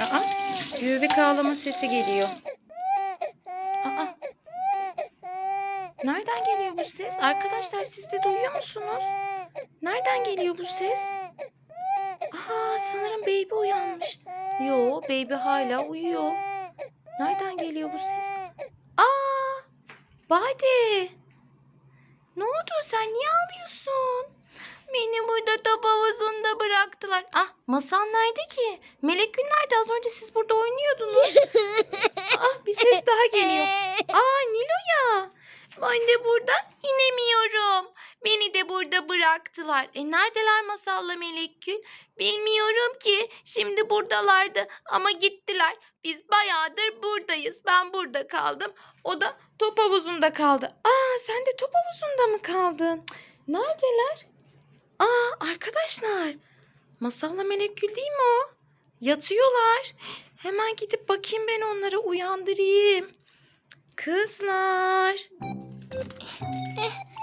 Aa, göbek ağlama sesi geliyor. Aa, nereden geliyor bu ses? Arkadaşlar siz de duyuyor musunuz? Nereden geliyor bu ses? Aa, sanırım baby uyanmış. Yo, baby hala uyuyor. Nereden geliyor bu ses? Aa, Bade. Ne oldu sen niye ağlıyorsun? Beni burada top havuzunda bıraktılar. Ah masan nerede ki? Melek Gül nerede? Az önce siz burada oynuyordunuz. ah bir ses daha geliyor. Aa Nilo'ya. Ben de buradan inemiyorum. Beni de burada bıraktılar. E neredeler Masal'la Melek Gül? Bilmiyorum ki. Şimdi buradalardı ama gittiler. Biz bayağıdır buradayız. Ben burada kaldım. O da top havuzunda kaldı. Aa sen de top havuzunda mı kaldın? Neredeler? Aa arkadaşlar. Masalla Melek Gül değil mi o? Yatıyorlar. Hemen gidip bakayım ben onları uyandırayım. Kızlar.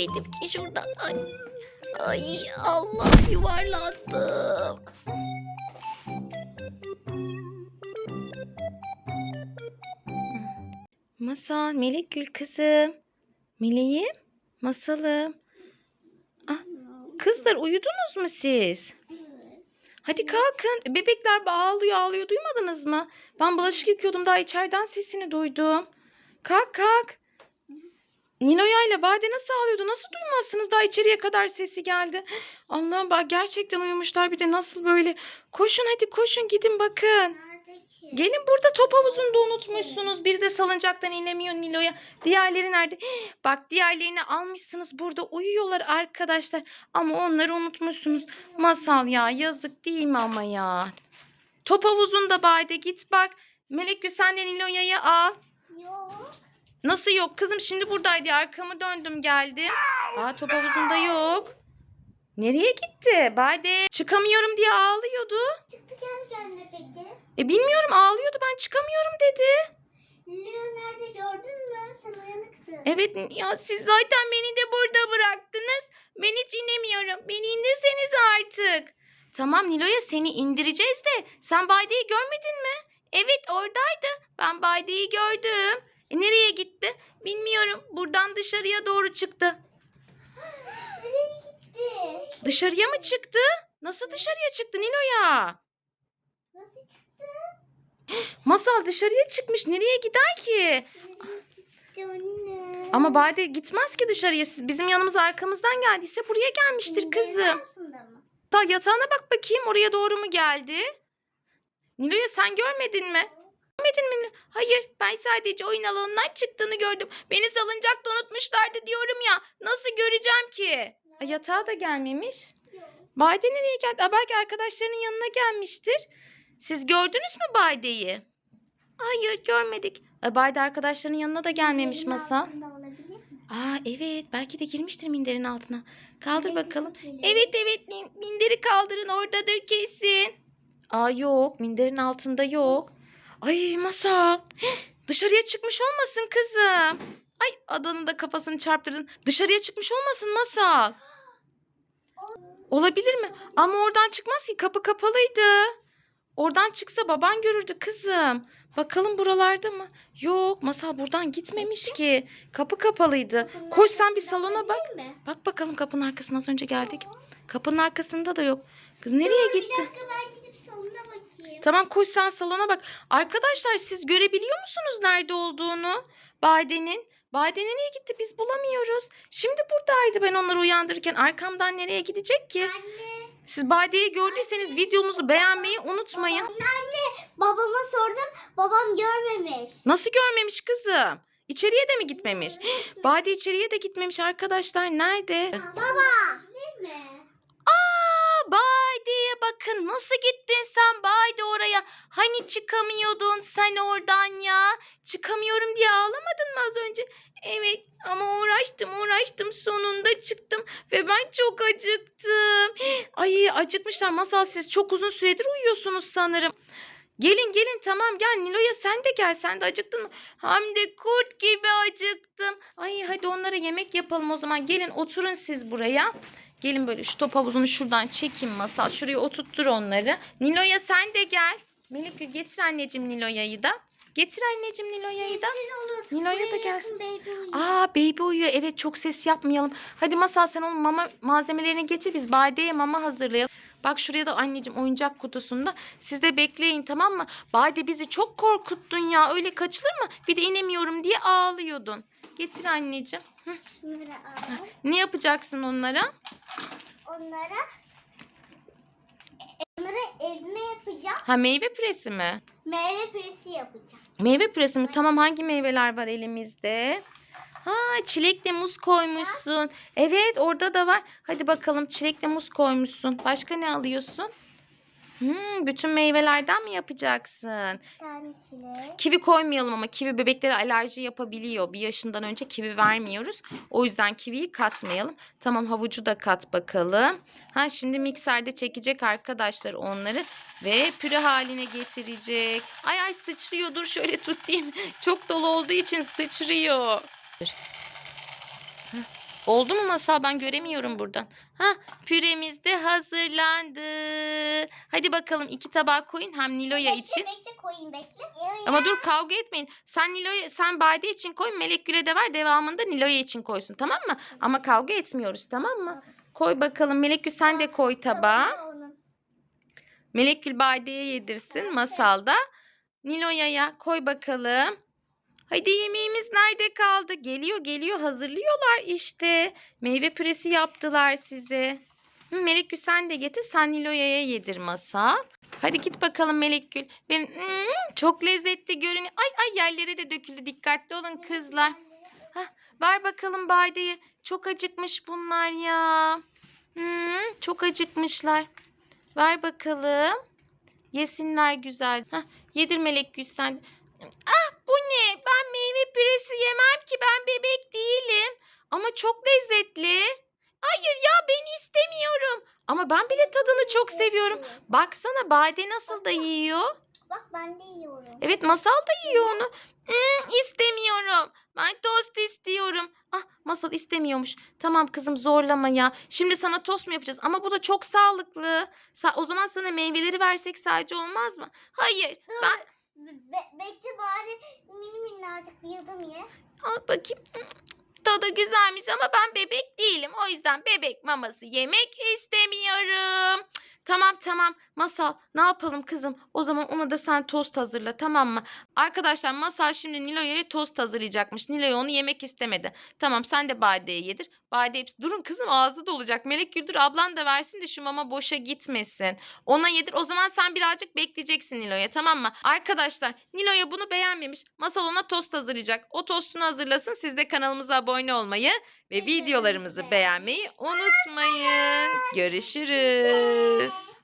geçemedim ki şuradan ay ay Allah yuvarlandım. Masal, Melek Gül kızım. Meleğim, masalım. Ah, kızlar uyudunuz mu siz? Hadi kalkın. Bebekler ağlıyor ağlıyor duymadınız mı? Ben bulaşık yıkıyordum daha içeriden sesini duydum. Kalk kalk. Nilo'ya ile Bade nasıl ağlıyordu? Nasıl duymazsınız? Daha içeriye kadar sesi geldi. Allah'ım bak gerçekten uyumuşlar bir de nasıl böyle. Koşun hadi koşun gidin bakın. Gelin burada top havuzunda unutmuşsunuz. Biri de salıncaktan inemiyor Nilo'ya. Diğerleri nerede? Bak diğerlerini almışsınız burada uyuyorlar arkadaşlar. Ama onları unutmuşsunuz. Masal ya yazık değil mi ama ya? Top havuzunda Bade git bak. Melek Gül sen de Nilo'ya'yı al. Nasıl yok kızım şimdi buradaydı arkamı döndüm geldim. Aa top havuzunda yok. Nereye gitti? Bade çıkamıyorum diye ağlıyordu. Çıktı kendi kendine peki. E bilmiyorum ağlıyordu ben çıkamıyorum dedi. Leo nerede gördün mü? Sen uyanıktın. Evet ya siz zaten beni de burada bıraktınız. Ben hiç inemiyorum. Beni indirseniz artık. Tamam Nilo'ya seni indireceğiz de sen Bayde'yi görmedin mi? Evet oradaydı. Ben Bayde'yi gördüm. E, nereye gitti? Bilmiyorum. Buradan dışarıya doğru çıktı. Nereye gitti? Dışarıya mı çıktı? Nasıl dışarıya çıktı Nilo'ya? Nasıl çıktı? Masal dışarıya çıkmış. Nereye gider ki? Nereye? Ama Bade gitmez ki dışarıya. Siz bizim yanımıza arkamızdan geldiyse buraya gelmiştir kızım. Ta yatağına bak bakayım oraya doğru mu geldi? Nilo'ya sen görmedin mi? Görmedin mi? Hayır ben sadece oyun alanından çıktığını gördüm. Beni salıncakta unutmuşlardı diyorum ya. Nasıl göreceğim ki? Ay, yatağa da gelmemiş. Bayde nereye geldi? Aa, belki arkadaşlarının yanına gelmiştir. Siz gördünüz mü Bayde'yi? Hayır görmedik. Ay, Bayde arkadaşlarının yanına da gelmemiş masa. Aa evet belki de girmiştir minderin altına. Kaldır bakalım. Evet evet min- minderi kaldırın oradadır kesin. Aa yok minderin altında yok. Ay masal. Dışarıya çıkmış olmasın kızım. Ay adanın da kafasını çarptırdın. Dışarıya çıkmış olmasın masal. Olabilir mi? Ama oradan çıkmaz ki kapı kapalıydı. Oradan çıksa baban görürdü kızım. Bakalım buralarda mı? Yok masal buradan gitmemiş ki. Kapı kapalıydı. Koş sen bir salona bak. Bak bakalım kapının arkasına az önce geldik. Kapının arkasında da yok. Kız nereye Dur, Bir gitti? dakika ben gidip salona bakayım. Tamam koş sen salona bak. Arkadaşlar siz görebiliyor musunuz nerede olduğunu? Bade'nin. Bade nereye gitti biz bulamıyoruz. Şimdi buradaydı ben onları uyandırırken. Arkamdan nereye gidecek ki? Anne. Siz Bade'yi gördüyseniz videomuzu beğenmeyi unutmayın. Babam anne. Babama sordum. Babam görmemiş. Nasıl görmemiş kızım? İçeriye de mi gitmemiş? Bade içeriye de gitmemiş arkadaşlar. Nerede? Baba. Değil mi? Aa, Bayde'ye bakın nasıl gittin sen Bayde oraya? Hani çıkamıyordun sen oradan ya? Çıkamıyorum diye ağlamadın mı az önce? Evet ama uğraştım uğraştım sonunda çıktım ve ben çok acıktım. Ay acıkmışlar. Masal siz çok uzun süredir uyuyorsunuz sanırım. Gelin gelin tamam gel Nilo'ya sen de gel sen de acıktın mı? Hem de kurt gibi acıktım. Ay hadi onlara yemek yapalım o zaman. Gelin oturun siz buraya. Gelin böyle şu top havuzunu şuradan çekeyim masal. Şuraya oturttur onları. Nilo'ya sen de gel. Melike getir anneciğim Nilo'ya'yı da. Getir anneciğim Nilo'ya'yı da. Nilo'ya da gelsin. baby. Aa baby uyuyor. Evet çok ses yapmayalım. Hadi masal sen onun mama malzemelerini getir biz Bade'ye mama hazırlayalım. Bak şuraya da anneciğim oyuncak kutusunda. Siz de bekleyin tamam mı? Bade bizi çok korkuttun ya. Öyle kaçılır mı? Bir de inemiyorum diye ağlıyordun. Getir anneciğim. Hı. Ne yapacaksın onlara? Onlara onlara ezme yapacağım. Ha meyve püresi mi? Meyve püresi yapacağım. Meyve püresi mi? Tamam hangi meyveler var elimizde? Ha çilekle muz koymuşsun. Evet orada da var. Hadi bakalım çilekle muz koymuşsun. Başka ne alıyorsun? Hmm, bütün meyvelerden mi yapacaksın? Bir tane çilek. Kivi koymayalım ama kivi bebeklere alerji yapabiliyor. Bir yaşından önce kivi vermiyoruz. O yüzden kiviyi katmayalım. Tamam havucu da kat bakalım. Ha şimdi mikserde çekecek arkadaşlar onları ve püre haline getirecek. Ay ay sıçrıyor. Dur şöyle tutayım. Çok dolu olduğu için sıçrıyor. Dur. Oldu mu masal? Ben göremiyorum buradan. Ha, püremiz de hazırlandı. Hadi bakalım iki tabağa koyun hem Nilo'ya bekle, için. Bekle koyayım bekle. Ama dur kavga etmeyin. Sen Nilo'ya sen Bade için koy, Melek Gül'e de ver. Devamında Nilo'ya için koysun tamam mı? Ama kavga etmiyoruz tamam mı? Koy bakalım Melek Gül sen de koy tabağa. Melek Gül Bade'ye yedirsin masalda. Nilo'ya koy bakalım. Hadi yemeğimiz nerede kaldı? Geliyor geliyor hazırlıyorlar işte. Meyve püresi yaptılar size. Hı, Melek Gül sen de getir. Sen Nilo'ya yedir masal. Hadi git bakalım Melek Gül. Ben Hmm, çok lezzetli görünüyor. Ay ay yerlere de döküldü. Dikkatli olun kızlar. Ver bakalım Bade'ye. Çok acıkmış bunlar ya. Hmm, çok acıkmışlar. Ver bakalım. Yesinler güzel. Hah, yedir Melek Gül sen. Ah bu ne? Ben meyve püresi yemem ki ben bebek değilim. Ama çok lezzetli. Hayır ya ben istemiyorum. Ama ben bile tadını çok seviyorum. Baksana Bade nasıl da yiyor. Bak ben de yiyorum. Evet Masal da yiyor onu. Hmm, istemiyorum. Ben tost istiyorum. Ah Masal istemiyormuş. Tamam kızım zorlama ya. Şimdi sana tost mu yapacağız? Ama bu da çok sağlıklı. Sa- o zaman sana meyveleri versek sadece olmaz mı? Hayır. Dur. Ben Be- be- bekle bari mini minnacık bir yudum ye. al bakayım. Tadı güzelmiş ama ben bebek değilim. O yüzden bebek maması yemek istemiyorum. Tamam tamam Masal ne yapalım kızım o zaman ona da sen tost hazırla tamam mı? Arkadaşlar Masal şimdi Nilo'ya tost hazırlayacakmış. Nilo'ya onu yemek istemedi. Tamam sen de Bade'ye yedir. Bade hepsi durun kızım ağzı dolacak. Melek Güldür ablan da versin de şu mama boşa gitmesin. Ona yedir o zaman sen birazcık bekleyeceksin Nilo'ya tamam mı? Arkadaşlar Nilo'ya bunu beğenmemiş. Masal ona tost hazırlayacak. O tostunu hazırlasın siz de kanalımıza abone olmayı ve videolarımızı beğenmeyi unutmayın. Görüşürüz.